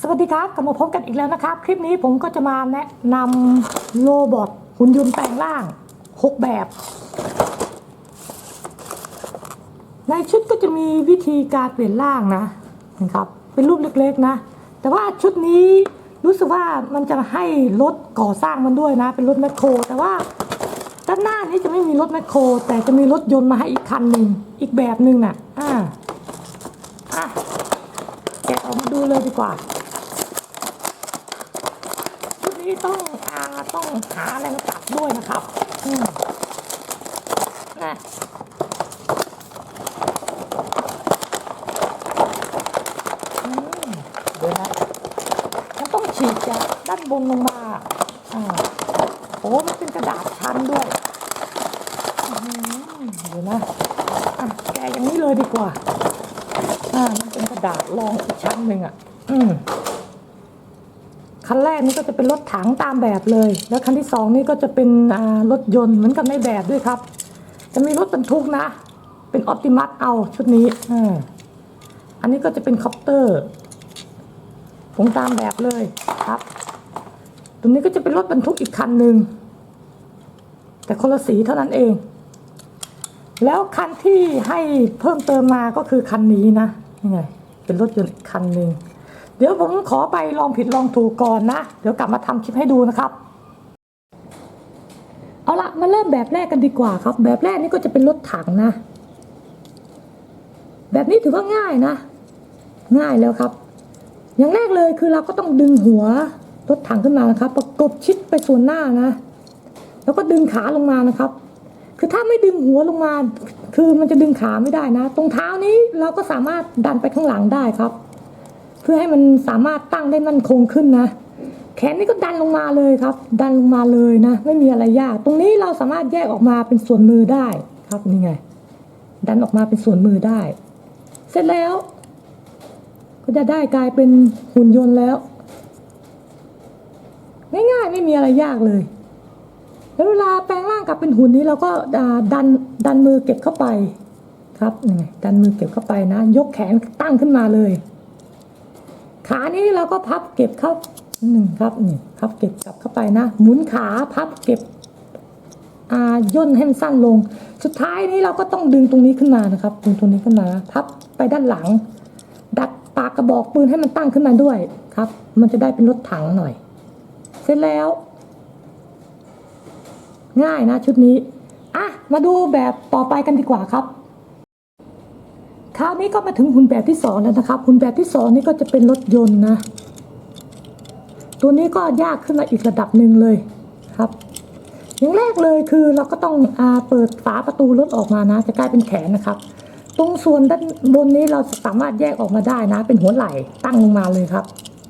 สวัสดีครับกลับมาพบกันอีกแล้วนะครับ คลิปนี้ผมก็จะมาแนะนำโรบอทหุ่นยนต์แปลงร่าง 6 แบบ ในชุดก็จะมีวิธีการเปลี่ยนร่างนะนะครับ เป็นรูปเล็กๆนะ แต่ว่าชุดนี้รู้สึกว่ามันจะให้รถก่อสร้างมันด้วยนะ เป็นรถแมคโคร แต่ว่าด้านหน้านี้จะไม่มีรถแมคโคร แต่จะมีรถยนต์มาให้อีกคันหนึ่งอีกแบบหนึ่งน่ะอ่าอะแกะออกมาดูเลยดีกว่า ชุดนี้ต้องอา ต้องหาอะไรมาตัดด้วยนะครับอืมนะอืมเดี๋ยวนะมันต้องฉีกจากด้านบนลงมาอ่าโอ้มันเป็นกระดาษชั้นด้วยอืมเดี๋ยวนะอะแกะอย่างนี้เลยดีกว่าอ่ามันเป็นกระดาษรองอีกชั้นหนึ่งอะ อืม คันแรกนี่ก็จะเป็นรถถังตามแบบเลย แล้วคันที่สองนี่ก็จะเป็นรถยนต์เหมือนกับในแบบด้วยครับ จะมีรถบรรทุกนะ เป็นออ t ติมัสเอาชุดนี้ออันนี้ก็จะเป็นคอปเตอร์ผมตามแบบเลยครับ ตรงนี้ก็จะเป็นรถบรรทุกอีกคันหนึ่งแต่คนละสีเท่านั้นเอง แล้วคันที่ให้เพิ่มเติมมาก็คือคันนี้นะนี่ไงเป็นรถยนต์อีกคันหนึ่ง เดี๋ยวผมขอไปลองผิดลองถูกก่อนนะ เดี๋ยวกลับมาทำคลิปให้ดูนะครับ เอาละมาเริ่มแบบแรกกันดีกว่าครับ แบบแรกนี่ก็จะเป็นรถถังนะ แบบนี้ถือว่าง่ายนะ ง่ายแล้วครับ อย่างแรกเลยคือเราก็ต้องดึงหัวรถถังขึ้นมานะครับ ประกบชิดไปส่วนหน้านะ แล้วก็ดึงขาลงมานะครับ คือถ้าไม่ดึงหัวลงมา คือมันจะดึงขาไม่ได้นะ ตรงเท้านี้เราก็สามารถดันไปข้างหลังได้ครับ เพื่อให้มันสามารถตั้งได้มั่นคงขึ้นนะ แขนนี่ก็ดันลงมาเลยครับ ดันลงมาเลยนะ ไม่มีอะไรยาก ตรงนี้เราสามารถแยกออกมาเป็นส่วนมือได้ครับนี่ไง ดันออกมาเป็นส่วนมือได้ เสร็จแล้ว ก็จะได้กลายเป็นหุ่นยนต์แล้ว ง่ายๆไม่มีอะไรยากเลยแล้วเวลาแปลงร่างกลับเป็นหุ่นนี้เราก็ดันดันมือเก็บเข้าไปครับนี่ไงดันมือเก็บเข้าไปนะ ยกแขนตั้งขึ้นมาเลย ขานี้เราก็พับเก็บเข้าหนึ่งครับนี่พับเก็บกลับเข้าไปนะ หมุนขาพับเก็บอ่าย่นให้มันสั้นลง สุดท้ายนี้เราก็ต้องดึงตรงนี้ขึ้นมานะครับ ดึงตรงนี้ขึ้นมา พับไปด้านหลัง ดัดปากกระบอกปืนให้มันตั้งขึ้นมาด้วยครับ มันจะได้เป็นรถถังหน่อย เสร็จแล้ว ง่ายนะชุดนี้อะมาดูแบบต่อไปกันดีกว่าครับ คราวนี้ก็มาถึงหุ่นแบบที่สองแล้วนะครับหุ่นแบบที่สองนี่ก็จะเป็นรถยนต์นะ ตัวนี้ก็ยากขึ้นมาอีกระดับหนึ่งเลยครับ อย่างแรกเลยคือเราก็ต้องอาเปิดฝาประตูรถออกมานะ จะกลายเป็นแขนนะครับ ตรงส่วนด้านบนนี้เราสามารถแยกออกมาได้นะ เป็นหัวไหล่ตั้งลงมาเลยครับ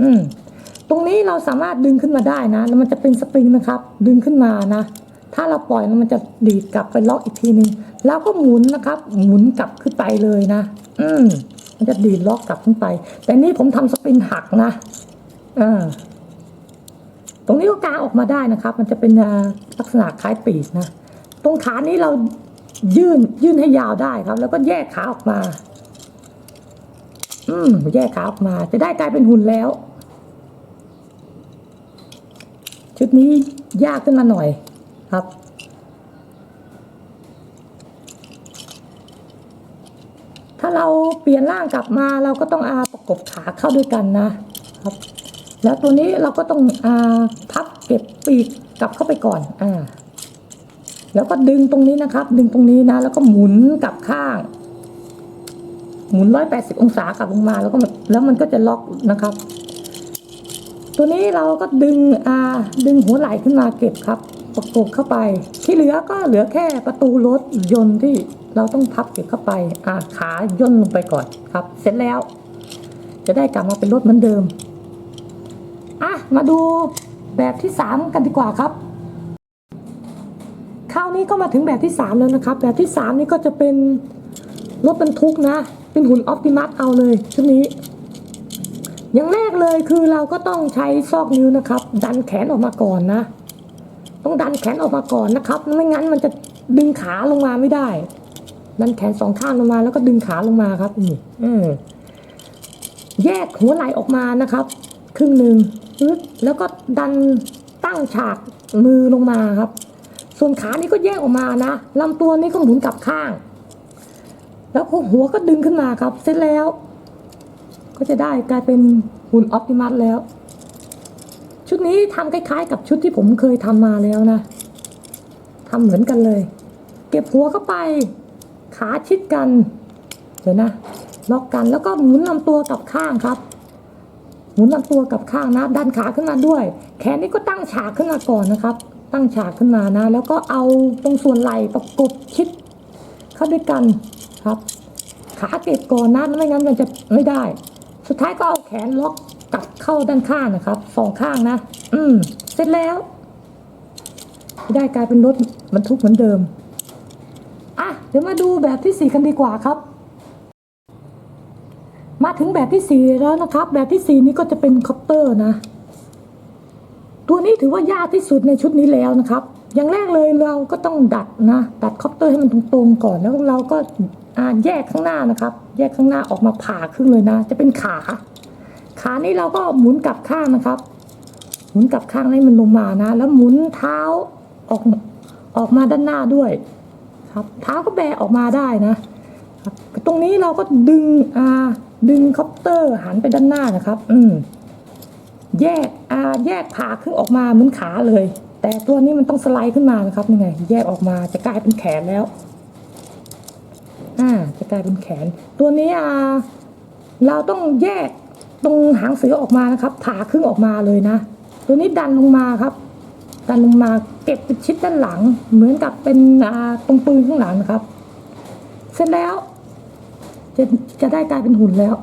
อืมตรงนี้เราสามารถดึงขึ้นมาได้นะ แล้วมันจะเป็นสปริงนะครับ ดึงขึ้นมานะ ถ้าเราปล่อยมันจะดีดกลับไปล็อกอีกทีนึงแล้วก็หมุนนะครับ หมุนกลับขึ้นไปเลยนะ อืมมันจะดีดล็อกกลับขึ้นไป แต่นี่ผมทำสปริงหักนะอ่าตรงนี้ก็กางออกมาได้นะครับ มันจะเป็นลักษณะคล้ายปีกนะ ตรงขานี้เรายื่นยื่นให้ยาวได้ครับ แล้วก็แยกขาออกมา อืมแยกขาออกมา จะได้กลายเป็นหุ่นแล้ว ชุดนี้ยากขึ้นมาหน่อย ครับ ถ้าเราเปลี่ยนร่างกลับมาเราก็ต้องอาประกบขาเข้าด้วยกันนะครับ แล้วตัวนี้เราก็ต้องอาพับเก็บปีกกลับเข้าไปก่อนอ่าแล้วก็ดึงตรงนี้นะครับ ดึงตรงนี้นะ แล้วก็หมุนกลับข้าง หมุนร้อยแปดสิบองศากลับลงมาแล้วก็มันแล้วมันก็จะล็อกนะครับ ตัวนี้เราก็ดึงอ่าดึงหัวไหล่ขึ้นมาเก็บครับ ประกบเข้าไป ที่เหลือก็เหลือแค่ประตูรถยนต์ที่เราต้องพับเก็บเข้าไปอ่าขาย่นลงไปก่อนครับ เสร็จแล้ว จะได้กลับมาเป็นรถเหมือนเดิมอะมาดูแบบที่สามกันดีกว่าครับคราวนี้ก็มาถึงแบบที่สามแล้วนะครับ แบบที่สามนี่ก็จะเป็นรถบรรทุกนะ เป็นหุ่นออ t ติมัสเอาเลยชุดนี้อย่างแรกเลยคือเราก็ต้องใช้ซอกนิ้วนะครับ ดันแขนออกมาก่อนนะ ต้องดันแขนออกมาก่อนนะครับ ไม่งั้นมันจะดึงขาลงมาไม่ได้ ดันแขนสองข้างลงมาแล้วก็ดึงขาลงมาครับนี่เออแยกหัวไหล่ออกมานะครับ ครึ่งหนึ่งแล้วก็ดันตั้งฉากมือลงมาครับ ส่วนขานี่ก็แยกออกมานะลำตัวนี้ก็หมุนกลับข้าง แล้วหัวก็ดึงขึ้นมาครับ เสร็จแล้ว ก็จะได้กลายเป็นหุ่นออปติมัสแล้ว ชุดนี้ทำคล้ายๆ กับชุดที่ผมเคยทำมาแล้วนะทำเหมือนกันเลย เก็บหัวเข้าไป ขาชิดกัน เดี๋ยวนะล็อกกันแล้วก็หมุนลำตัวกับข้างครับ หมุนลำตัวกับข้างนะดันขาขึ้นมาด้วย แขนนี่ก็ตั้งฉากขึ้นมาก่อนนะครับ ตั้งฉากขึ้นมานะ แล้วก็เอาตรงส่วนไหล่ประกบชิดเข้าด้วยกันครับ ขาเก็บก่อนนะไม่งั้นมันจะไม่ได้ สุดท้ายก็เอาแขนล็อก กลับเข้าด้านข้างนะครับสองข้างนะ อืม เสร็จแล้ว ได้กลายเป็นรถบรรทุกเหมือนเดิม อะ เดี๋ยวมาดูแบบที่สี่กันดีกว่าครับ มาถึงแบบที่สี่แล้วนะครับ แบบที่สี่นี้ก็จะเป็นคอปเตอร์นะ ตัวนี้ถือว่ายากที่สุดในชุดนี้แล้วนะครับอย่างแรกเลยเราก็ต้องดัดนะ ดัดคอปเตอร์ให้มันตรงๆก่อนแล้วเราก็แยกข้างหน้านะครับ แยกข้างหน้าออกมาผ่าครึ่งเลยนะ จะเป็นขา ขานี่เราก็หมุนกลับข้างนะครับ หมุนกลับข้างให้มันลงมานะ แล้วหมุนเท้าออกออกมาด้านหน้าด้วย ครับ เท้าก็แบออกมาได้นะตรงนี้เราก็ดึงอ่าดึงคอปเตอร์หันไปด้านหน้านะครับ อืมแยกอ่าแยกผ่าครึ่งออกมาเหมือนขาเลย แต่ตัวนี้มันต้องสไลด์ขึ้นมานะครับยังไง แยกออกมาจะกลายเป็นแขนแล้วอ่าจะกลายเป็นแขน ตัวนี้อ่าเราต้องแยก ตรงหางเสือออกมานะครับผ่าครึ่งออกมาเลยนะ ตัวนี้ดันลงมาครับ ดันลงมาเก็บเป็นชิดด้านหลัง เหมือนกับเป็นตรงปืนข้างหลังนะครับ เสร็จแล้ว จะจะได้กลายเป็นหุ่นแล้ว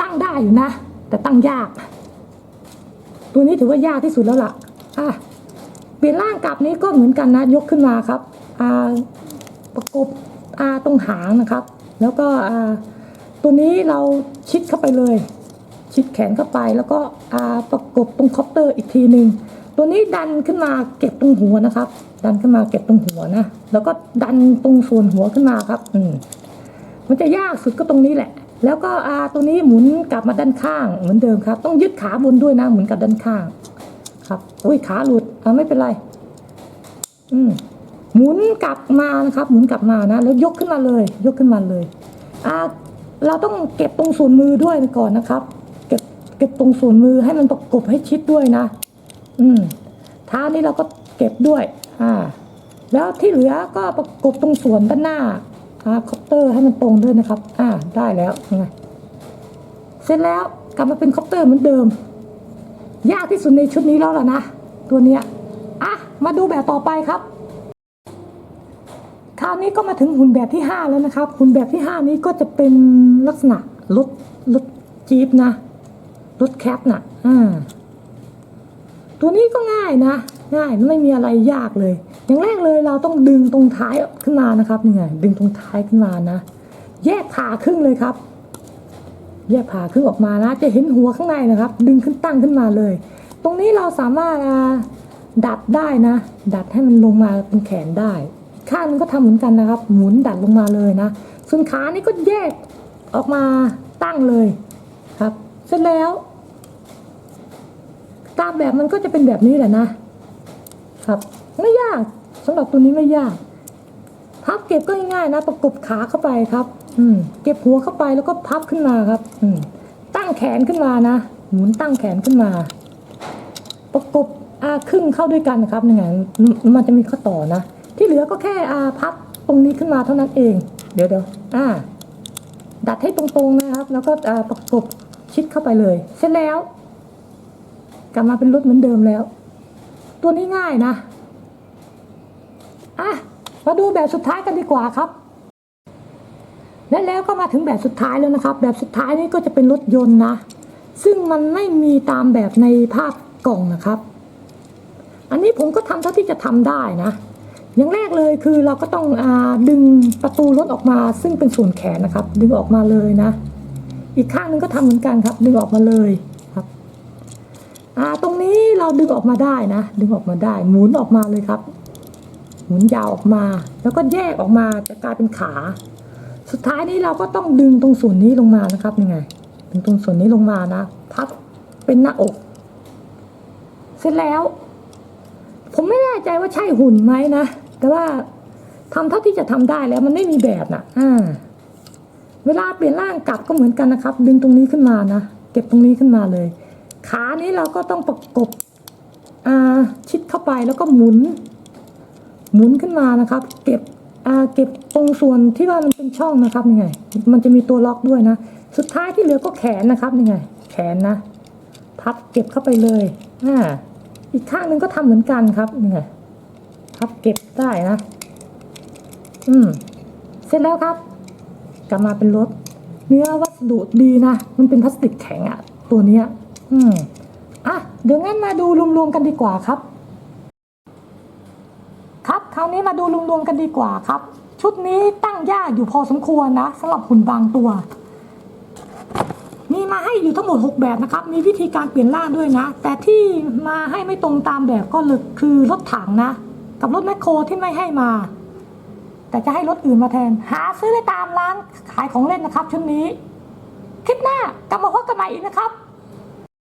ตั้งได้อยู่นะ แต่ตั้งยาก ตัวนี้ถือว่ายากที่สุดแล้วล่ะอะเปลี่ยนร่างกลับนี้ก็เหมือนกันนะยกขึ้นมาครับอ่าประกบอ่าตรงหางนะครับ แล้วก็อ่าตัวนี้เราชิดเข้าไปเลย ชิดแขนเข้าไป แล้วก็ประกบตรงคอปเตอร์อีกทีหนึ่งตัวนี้ดันขึ้นมาเก็บตรงหัวนะครับ ดันขึ้นมาเก็บตรงหัวนะ แล้วก็ดันตรงส่วนหัวขึ้นมาครับ อืมมันจะยากสุดก็ตรงนี้แหละ แล้วก็อาตัวนี้หมุนกลับมาด้านข้างเหมือนเดิมครับ ต้องยึดขาบนด้วยนะ หมุนกลับด้านข้าง ครับอุ้ยขาหลุดอ่าไม่เป็นไร อืมหมุนกลับมานะครับ หมุนกลับมานะ แล้วยกขึ้นมาเลย ยกขึ้นมาเลยอ่าเราต้องเก็บตรงส่วนมือด้วยก่อนนะครับ เก็บตรงส่วนมือให้มันประกบให้ชิดด้วยนะ อืมเท้านี้เราก็เก็บด้วย อ่า แล้วที่เหลือก็ประกบตรงส่วนด้านหน้าอ่าคอปเตอร์ให้มันตรงด้วยนะครับ อ่า ได้แล้วยังไงเสร็จแล้วกลับมาเป็นคอปเตอร์เหมือนเดิม ยากที่สุดในชุดนี้แล้วล่ะนะ ตัวเนี้ย อะ มาดูแบบต่อไปครับคราวนี้ก็มาถึงหุ่นแบบที่ 5 แล้วนะครับ หุ่นแบบที่ 5 นี้ก็จะเป็นลักษณะรถรถจี๊ปนะ รถแคปนะอ่าตัวนี้ก็ง่ายนะ ง่ายไม่มีอะไรยากเลย อย่างแรกเลยเราต้องดึงตรงท้ายขึ้นมานะครับนี่ไงดึงตรงท้ายขึ้นมานะ แยกผ่าครึ่งเลยครับ แยกผ่าครึ่งออกมานะ จะเห็นหัวข้างในนะครับ ดึงขึ้นตั้งขึ้นมาเลย ตรงนี้เราสามารถดัดได้นะ ดัดให้มันลงมาเป็นแขนได้ข้างนึงก็ทำเหมือนกันนะครับ หมุนดัดลงมาเลยนะ ส่วนขานี่ก็แยกออกมาตั้งเลยครับ เสร็จแล้ว ตามแบบมันก็จะเป็นแบบนี้แหละนะครับ ไม่ยากสำหรับตัวนี้ไม่ยากพับเก็บก็ง่ายๆนะ ประกบขาเข้าไปครับ อืม เก็บหัวเข้าไปแล้วก็พับขึ้นมาครับ อืม ตั้งแขนขึ้นมานะ หมุนตั้งแขนขึ้นมา ประกบอาครึ่งเข้าด้วยกันนะครับนี่ไงมมันจะมีข้อต่อนะ ที่เหลือก็แค่อาพับตรงนี้ขึ้นมาเท่านั้นเอง เดี๋ยวเดี๋ยวอ่า ดัดให้ตรงๆนะครับ แล้วก็ประกบชิดเข้าไปเลย เสร็จแล้ว กลับมาเป็นรถเหมือนเดิมแล้ว ตัวนี้ง่ายนะ อะ มาดูแบบสุดท้ายกันดีกว่าครับ และแล้วก็มาถึงแบบสุดท้ายแล้วนะครับ แบบสุดท้ายนี้ก็จะเป็นรถยนต์นะ ซึ่งมันไม่มีตามแบบในภาพกล่องนะครับ อันนี้ผมก็ทำเท่าที่จะทำได้นะ อย่างแรกเลยคือเราก็ต้องอดึงประตูรถออกมา ซึ่งเป็นส่วนแขนนะครับ ดึงออกมาเลยนะ อีกข้างนึงก็ทำเหมือนกันครับ ดึงออกมาเลยครับ อ่า ตรงนี้ เราดึงออกมาได้นะ ดึงออกมาได้ หมุนออกมาเลยครับ หมุนยาวออกมา แล้วก็แยกออกมาจะกลายเป็นขา สุดท้ายนี้เราก็ต้องดึงตรงส่วนนี้ลงมานะครับยังไง ดึงตรงส่วนนี้ลงมานะพับเป็นหน้าอก เสร็จแล้ว ผมไม่แน่ใจว่าใช่หุ่นไหมนะ แต่ว่าทำเท่าที่จะทำได้แล้วมันไม่มีแบบนะอ่า เวลาเปลี่ยนร่างกลับก็เหมือนกันนะครับ ดึงตรงนี้ขึ้นมานะ เก็บตรงนี้ขึ้นมาเลย ขานี้เราก็ต้องประกบ ชิดเข้าไปแล้วก็หมุน หมุนขึ้นมานะครับ เก็บเก็บตรงส่วนที่ว่ามันเป็นช่องนะครับนี่ไง มันจะมีตัวล็อกด้วยนะ สุดท้ายที่เหลือก็แขนนะครับนี่ไง แขนนะ พับเก็บเข้าไปเลยอ่าอีกข้างหนึ่งก็ทำเหมือนกันครับนี่ไงพับเก็บได้นะ อืม เสร็จแล้วครับ กลับมาเป็นรถ เนื้อวัสดุดีนะ มันเป็นพลาสติกแข็งอะตัวเนี้ย อืม อะเดี๋ยวงั้นมาดูรวมๆกันดีกว่าครับ ครับคราวนี้มาดูรวมๆกันดีกว่าครับ ชุดนี้ตั้งยากอยู่พอสมควรนะสำหรับหุ่นบางตัว มีมาให้อยู่ทั้งหมด 6 แบบนะครับ มีวิธีการเปลี่ยนร่างด้วยนะ แต่ที่มาให้ไม่ตรงตามแบบก็เลยคือรถถังนะ กับรถแมคโครที่ไม่ให้มา แต่จะให้รถอื่นมาแทน หาซื้อได้ตามร้านขายของเล่นนะครับ ชุดนี้คลิปหน้ากลับมาพบกันใหม่อีกนะครับ